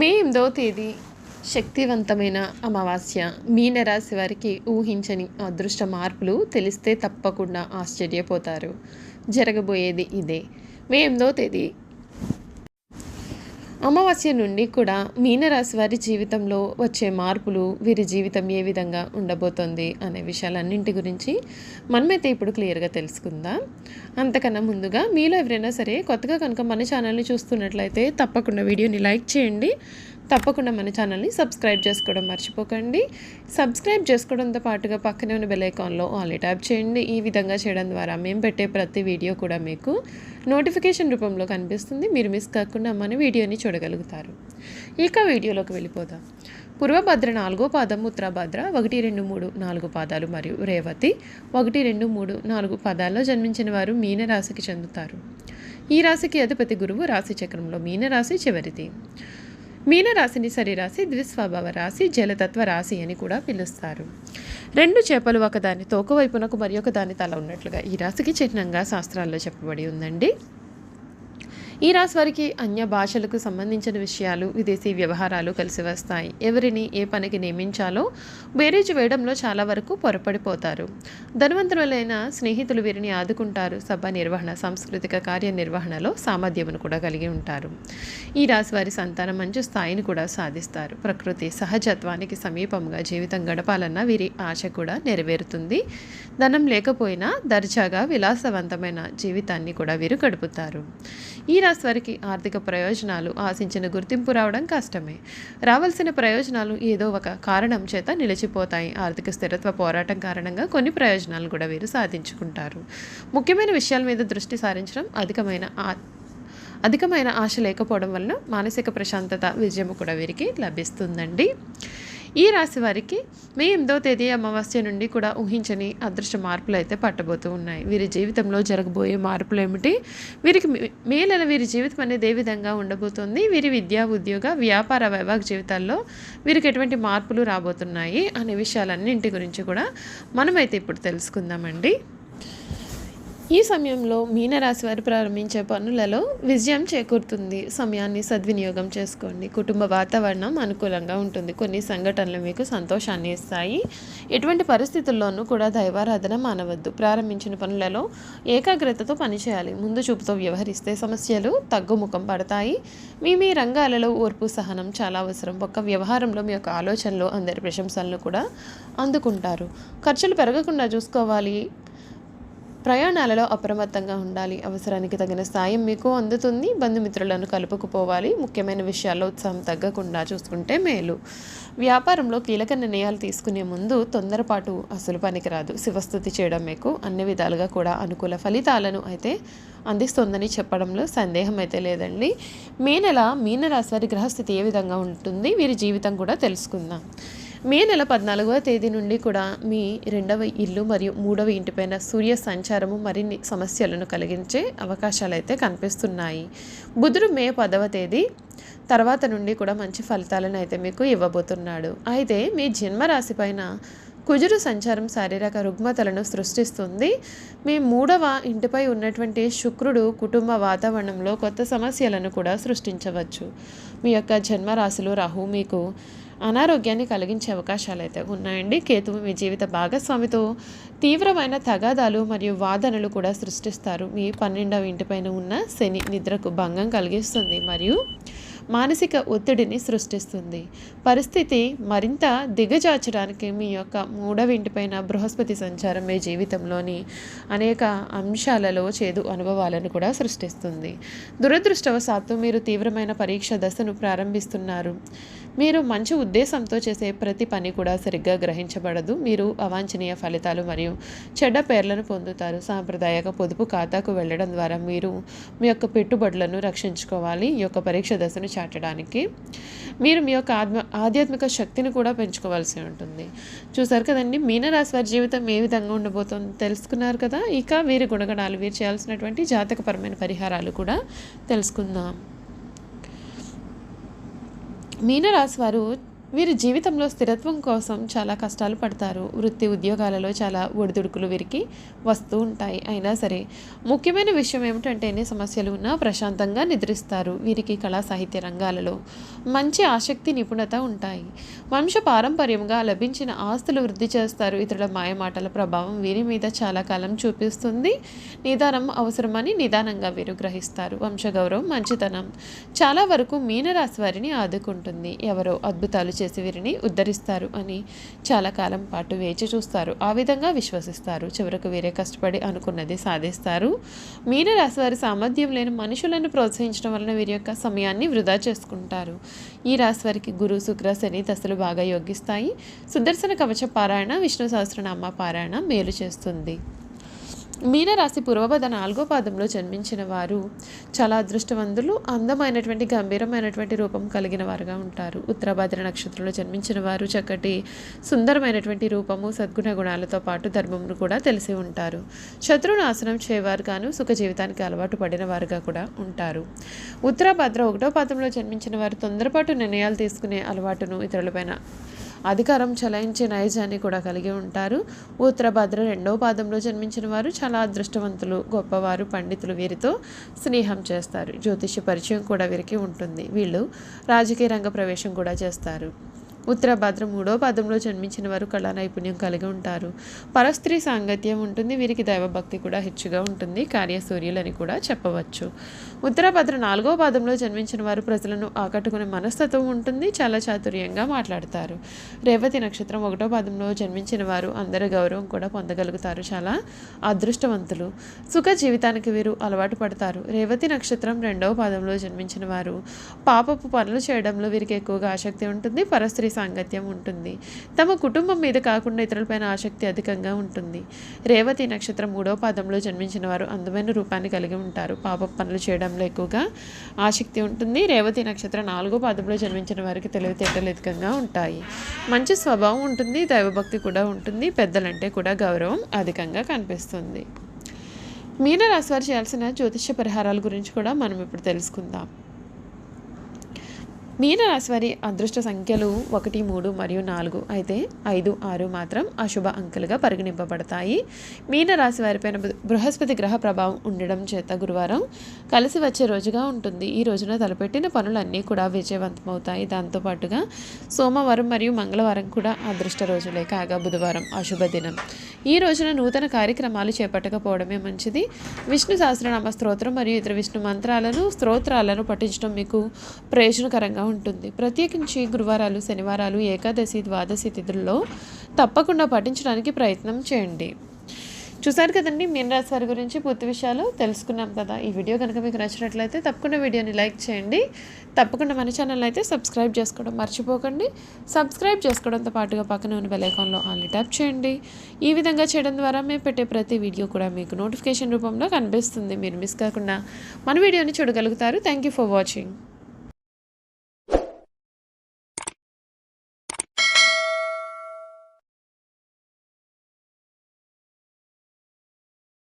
మే ఎనిమిదవ తేదీ శక్తివంతమైన అమావాస్య. మీనరాశి వారికి ఊహించని అదృష్ట మార్పులు తెలిస్తే తప్పకుండా ఆశ్చర్యపోతారు. జరగబోయేది ఇదే. మే ఎనిమిదవ తేదీ అమావాస్య నుండి కూడా మీనరాశి వారి జీవితంలో వచ్చే మార్పులు వీరి జీవితం ఏ విధంగా ఉండబోతోంది అనే విషయాలన్నింటి గురించి మనమైతే ఇప్పుడు క్లియర్గా తెలుసుకుందాం. అంతకన్నా ముందుగా మీలో ఎవరైనా సరే కొత్తగా కనుక మన ఛానల్ని చూస్తున్నట్లయితే తప్పకుండా వీడియోని లైక్ చేయండి. తప్పకుండా మన ఛానల్ని సబ్స్క్రైబ్ చేసుకోవడం మర్చిపోకండి. సబ్స్క్రైబ్ చేసుకోవడంతో పాటుగా పక్కనే ఉన్న బెల్ ఐకాన్లో ఆల్ ట్యాప్ చేయండి. ఈ విధంగా చేయడం ద్వారా మేము పెట్టే ప్రతి వీడియో కూడా మీకు నోటిఫికేషన్ రూపంలో కనిపిస్తుంది. మీరు మిస్ కాకుండా మన వీడియోని చూడగలుగుతారు. ఇక వీడియోలోకి వెళ్ళిపోదాం. పూర్వభద్ర నాలుగో పాదం ఉత్తరాభద్ర ఒకటి రెండు మూడు నాలుగు పాదాలు మరియు రేవతి ఒకటి రెండు మూడు నాలుగు పాదాల్లో జన్మించిన వారు మీన రాశికి చెందుతారు. ఈ రాశికి అధిపతి గురువు రాశి చక్రంలో మీనరాశి చివరిది. మీనరాశిని సరిరాశి ద్విస్వభావ రాశి జలతత్వ రాశి అని కూడా పిలుస్తారు. రెండు చేపలు ఒకదాని తోక వైపునకు మరి ఒక దాని తల ఉన్నట్లుగా ఈ రాశికి చిహ్నంగా శాస్త్రాల్లో చెప్పబడి ఉందండి. ఈ రాశి వారికి అన్య భాషలకు సంబంధించిన విషయాలు విదేశీ వ్యవహారాలు కలిసి వస్తాయి. ఎవరిని ఏ పనికి నియమించాలో బేరేజ్ వేయడంలో చాలా వరకు పొరపడిపోతారు. ధనవంతులైన స్నేహితులు వీరిని ఆదుకుంటారు. సభ నిర్వహణ సాంస్కృతిక కార్యనిర్వహణలో సామర్థ్యమును కూడా కలిగి ఉంటారు. ఈ రాశి వారి సంతానం మంచి స్థాయిని కూడా సాధిస్తారు. ప్రకృతి సహజత్వానికి సమీపంగా జీవితం గడపాలన్న వీరి ఆశ కూడా నెరవేరుతుంది. ధనం లేకపోయినా దర్జాగా విలాసవంతమైన జీవితాన్ని కూడా వీరు గడుపుతారు. ఈ రాశి వారికి ఆర్థిక ప్రయోజనాలు ఆశించిన గుర్తింపు రావడం కష్టమే. రావాల్సిన ప్రయోజనాలు ఏదో ఒక కారణం చేత నిలిచిపోతాయి. ఆర్థిక స్థిరత్వ పోరాటం కారణంగా కొన్ని ప్రయోజనాలు కూడా వీరు సాధించుకుంటారు. ముఖ్యమైన విషయాల మీద దృష్టి సారించడం అధికమైన ఆ అధికమైన ఆశ లేకపోవడం వలన మానసిక ప్రశాంతత విజయము కూడా వీరికి లభిస్తుందండి. ఈ రాశి వారికి మే ఎనిమిదో తేదీ అమావాస్య నుండి కూడా ఊహించని అదృష్ట మార్పులు అయితే పట్టబోతూ ఉన్నాయి. వీరి జీవితంలో జరగబోయే మార్పులు ఏమిటి? వీరికి మేలైన వీరి జీవితం అనేది ఏ విధంగా ఉండబోతుంది? వీరి విద్యా ఉద్యోగ వ్యాపార వైవాహిక జీవితాల్లో వీరికి ఎటువంటి మార్పులు రాబోతున్నాయి? అనే విషయాలన్నింటి గురించి కూడా మనమైతే ఇప్పుడు తెలుసుకుందామండి. ఈ సమయంలో మీనరాశి వారు ప్రారంభించే పనులలో విజయం చేకూరుతుంది. సమయాన్ని సద్వినియోగం చేసుకోండి. కుటుంబ వాతావరణం అనుకూలంగా ఉంటుంది. కొన్ని సంఘటనలు మీకు సంతోషాన్ని ఇస్తాయి. ఎటువంటి పరిస్థితుల్లోనూ కూడా దైవారాధన మానవద్దు. ప్రారంభించిన పనులలో ఏకాగ్రతతో పనిచేయాలి. ముందు చూపుతో వ్యవహరిస్తే సమస్యలు తగ్గుముఖం పడతాయి. మీ మీ రంగాలలో ఓర్పు సహనం చాలా అవసరం. ఒక్క వ్యవహారంలో మీ యొక్క ఆలోచనలు అందరి ప్రశంసలను కూడా అందుకుంటారు. ఖర్చులు పెరగకుండా చూసుకోవాలి. ప్రయాణాలలో అప్రమత్తంగా ఉండాలి. అవసరానికి తగిన సాయం మీకు అందుతుంది. బంధుమిత్రులను కలుపుకుపోవాలి. ముఖ్యమైన విషయాల్లో ఉత్సాహం తగ్గకుండా చూసుకుంటే మేలు. వ్యాపారంలో కీలక నిర్ణయాలు తీసుకునే ముందు తొందరపాటు అసలు పనికిరాదు. శివస్థుతి చేయడం మీకు అన్ని విధాలుగా కూడా అనుకూల ఫలితాలను అయితే అందిస్తుందని చెప్పడంలో సందేహం అయితే లేదండి. మే నెల మీనరాశి వారి గ్రహస్థితి ఏ విధంగా ఉంటుంది? వీరి జీవితం కూడా తెలుసుకుందాం. మే నెల పద్నాలుగవ తేదీ నుండి కూడా మీ రెండవ ఇల్లు మరియు మూడవ ఇంటిపైన సూర్య సంచారము మరిన్ని సమస్యలను కలిగించే అవకాశాలు అయితే కనిపిస్తున్నాయి. బుధుడు మే పదవ తేదీ తర్వాత నుండి కూడా మంచి ఫలితాలను అయితే మీకు ఇవ్వబోతున్నాడు. అయితే మీ జన్మరాశి పైన కుజుడు సంచారం శారీరక రుగ్మతలను సృష్టిస్తుంది. మీ మూడవ ఇంటిపై ఉన్నటువంటి శుక్రుడు కుటుంబ వాతావరణంలో కొత్త సమస్యలను కూడా సృష్టించవచ్చు. మీ యొక్క జన్మరాశిలో రాహు మీకు అనారోగ్యాన్ని కలిగించే అవకాశాలు అయితే ఉన్నాయండి. కేతువు మీ జీవిత భాగస్వామితో తీవ్రమైన తగాదాలు మరియు వాదనలు కూడా సృష్టిస్తారు. మీ పన్నెండవ ఇంటిపైన ఉన్న శని నిద్రకు భంగం కలిగిస్తుంది. మరియు మానసిక ఒత్తిడిని సృష్టిస్తుంది. పరిస్థితి మరింత దిగజార్చడానికి మీ యొక్క మూడవ ఇంటిపైన బృహస్పతి సంచారం మీ జీవితంలోని అనేక అంశాలలో చేదు అనుభవాలను కూడా సృష్టిస్తుంది. దురదృష్టవశాత్తు మీరు తీవ్రమైన పరీక్ష దశను ప్రారంభిస్తున్నారు. మీరు మంచి ఉద్దేశంతో చేసే ప్రతి పని కూడా సరిగ్గా గ్రహించబడదు. మీరు అవాంఛనీయ ఫలితాలు మరియు చెడ్డ పేర్లను పొందుతారు. సాంప్రదాయక పొదుపు ఖాతాకు వెళ్ళడం ద్వారా మీరు మీ యొక్క పెట్టుబడులను రక్షించుకోవాలి. ఈ యొక్క పరీక్ష దశను చాటడానికి మీరు మీ యొక్క ఆత్మ ఆధ్యాత్మిక శక్తిని కూడా పెంచుకోవాల్సి ఉంటుంది. చూసారు కదండి మీనరాశి వారి జీవితం ఏ విధంగా ఉండబోతుందో తెలుసుకున్నారు కదా? ఇక వీరి గుణగణాలు వీరు చేయాల్సినటువంటి జాతకపరమైన పరిహారాలు కూడా తెలుసుకుందాం. మీనరాశి వారు వీరి జీవితంలో స్థిరత్వం కోసం చాలా కష్టాలు పడతారు. వృత్తి ఉద్యోగాలలో చాలా ఒడిదుడుకులు వీరికి వస్తూ ఉంటాయి. అయినా సరే ముఖ్యమైన విషయం ఏమిటంటే ఎన్ని సమస్యలు ఉన్నా ప్రశాంతంగా నిద్రిస్తారు వీరికి కళా సాహిత్య రంగాలలో. మంచి ఆసక్తి నిపుణత ఉంటాయి. వంశ పారంపర్యంగా లభించిన ఆస్తులు వృద్ధి చేస్తారు. ఇతరుల మాయమాటల ప్రభావం వీరి మీద చాలా కాలం చూపిస్తుంది. నిదానం అవసరమని నిదానంగా వీరు గ్రహిస్తారు. వంశగౌరవం మంచితనం చాలా వరకు మీనరాశి వారిని ఆదుకుంటుంది. ఎవరో అద్భుతాలు చేసి వీరిని ఉద్ధరిస్తారు అని చాలా కాలం పాటు వేచి చూస్తారు. ఆ విధంగా విశ్వసిస్తారు. చివరకు వీరే కష్టపడి అనుకున్నది సాధిస్తారు. మీనరాశి వారి సామర్థ్యం లేని మనుషులను ప్రోత్సహించడం వలన వీరి యొక్క సమయాన్ని వృధా చేసుకుంటారు. ఈ రాశి వారికి గురు శుక్ర శని దశలు బాగా యోగిస్తాయి. సుదర్శన కవచ పారాయణ విష్ణు సహస్రనామ పారాయణ మేలు చేస్తుంది. మీనరాశి పూర్వపద నాలుగో పాదంలో జన్మించిన వారు చాలా అదృష్టవంతులు అందమైనటువంటి గంభీరమైనటువంటి రూపం కలిగిన వారుగా ఉంటారు. ఉత్తరభద్ర నక్షత్రంలో జన్మించిన వారు చక్కటి సుందరమైనటువంటి రూపము సద్గుణ గుణాలతో పాటు ధర్మమును కూడా తెలిసి ఉంటారు. శత్రు నాశనం చేయవారుగాను సుఖ జీవితానికి అలవాటు పడిన వారుగా కూడా ఉంటారు. ఉత్తరభద్ర ఒకటో పాదంలో జన్మించిన వారు తొందరపాటు నిర్ణయాలు తీసుకునే అలవాటును ఇతరులపైన అధికారం చలాయించే నైజాన్ని కూడా కలిగి ఉంటారు. ఉత్తరభద్ర రెండవ పాదంలో జన్మించిన వారు చాలా అదృష్టవంతులు గొప్పవారు పండితులు వీరితో స్నేహం చేస్తారు. జ్యోతిష్య పరిచయం కూడా వీరికి ఉంటుంది. వీళ్ళు రాజకీయ రంగ ప్రవేశం కూడా చేస్తారు. ఉత్తర మూడో పాదంలో జన్మించిన వారు కళా నైపుణ్యం కలిగి ఉంటారు. పరస్త్రీ సాంగత్యం ఉంటుంది వీరికి దైవభక్తి కూడా హెచ్చుగా ఉంటుంది కార్యసూర్యులని కూడా చెప్పవచ్చు. ఉత్తర నాలుగో పాదంలో జన్మించిన వారు ప్రజలను ఆకట్టుకునే మనస్తత్వం ఉంటుంది చాలా చాతుర్యంగా మాట్లాడతారు. రేవతి నక్షత్రం ఒకటో పాదంలో జన్మించిన వారు అందరి గౌరవం కూడా పొందగలుగుతారు చాలా అదృష్టవంతులు. సుఖ జీవితానికి వీరు అలవాటు పడతారు. రేవతి నక్షత్రం రెండవ పాదంలో జన్మించిన వారు పాపపు పనులు చేయడంలో వీరికి ఎక్కువగా ఆసక్తి ఉంటుంది పరస్త్రీ సాంగత్యం ఉంటుంది. తమ కుటుంబం మీద కాకుండా ఇతరులపైన ఆసక్తి అధికంగా ఉంటుంది. రేవతి నక్షత్రం మూడవ పాదంలో జన్మించిన వారు అందమైన రూపాన్ని కలిగి ఉంటారు. పాప పనులు చేయడంలో ఎక్కువగా ఆసక్తి ఉంటుంది. రేవతి నక్షత్రం నాలుగో పాదంలో జన్మించిన వారికి తెలివితేటలు అధికంగా ఉంటాయి. మంచి స్వభావం ఉంటుంది. దైవభక్తి కూడా ఉంటుంది. పెద్దలంటే కూడా గౌరవం అధికంగా కనిపిస్తుంది. మీనరాశి వారు చేయాల్సిన జ్యోతిష్య పరిహారాల గురించి కూడా మనం ఇప్పుడు తెలుసుకుందాం. మీనరాశి వారి అదృష్ట సంఖ్యలు ఒకటి మూడు మరియు నాలుగు. అయితే ఐదు ఆరు మాత్రం అశుభ అంకెలుగా పరిగణింపబడతాయి. మీనరాశి వారిపైన బృహస్పతి గ్రహ ప్రభావం ఉండడం చేత గురువారం కలిసి వచ్చే రోజుగా ఉంటుంది. ఈ రోజున తలపెట్టిన పనులన్నీ కూడా విజయవంతమవుతాయి. దాంతోపాటుగా సోమవారం మరియు మంగళవారం కూడా అదృష్ట రోజులే కాగా బుధవారం అశుభ దినం. ఈ రోజున నూతన కార్యక్రమాలు చేపట్టకపోవడమే మంచిది. విష్ణు సహస్రనామ స్తోత్రం మరియు ఇతర విష్ణు మంత్రాలను స్తోత్రాలను పఠించడం మీకు ప్రయోజనకరంగా ఉంటుంది. ప్రత్యేకించి గురువారాలు శనివారాలు ఏకాదశి ద్వాదశి తిథుల్లో తప్పకుండా పఠించడానికి ప్రయత్నం చేయండి. చూసారు కదండి మీనరాశి వారి గురించి పూర్తి విషయాలు తెలుసుకున్నాం కదా. ఈ వీడియో కనుక మీకు నచ్చినట్లయితే తప్పకుండా వీడియోని లైక్ చేయండి. తప్పకుండా మన ఛానల్ అయితే సబ్స్క్రైబ్ చేసుకోవడం మర్చిపోకండి. సబ్స్క్రైబ్ చేసుకోవడంతో పాటుగా పక్కన ఉన్న బెలైకాన్లో ఆల్ ట్యాప్ చేయండి. ఈ విధంగా చేయడం ద్వారా మేము పెట్టే ప్రతి వీడియో కూడా మీకు నోటిఫికేషన్ రూపంలో కనిపిస్తుంది. మీరు మిస్ కాకుండా మన వీడియోని చూడగలుగుతారు. Thank you for watching.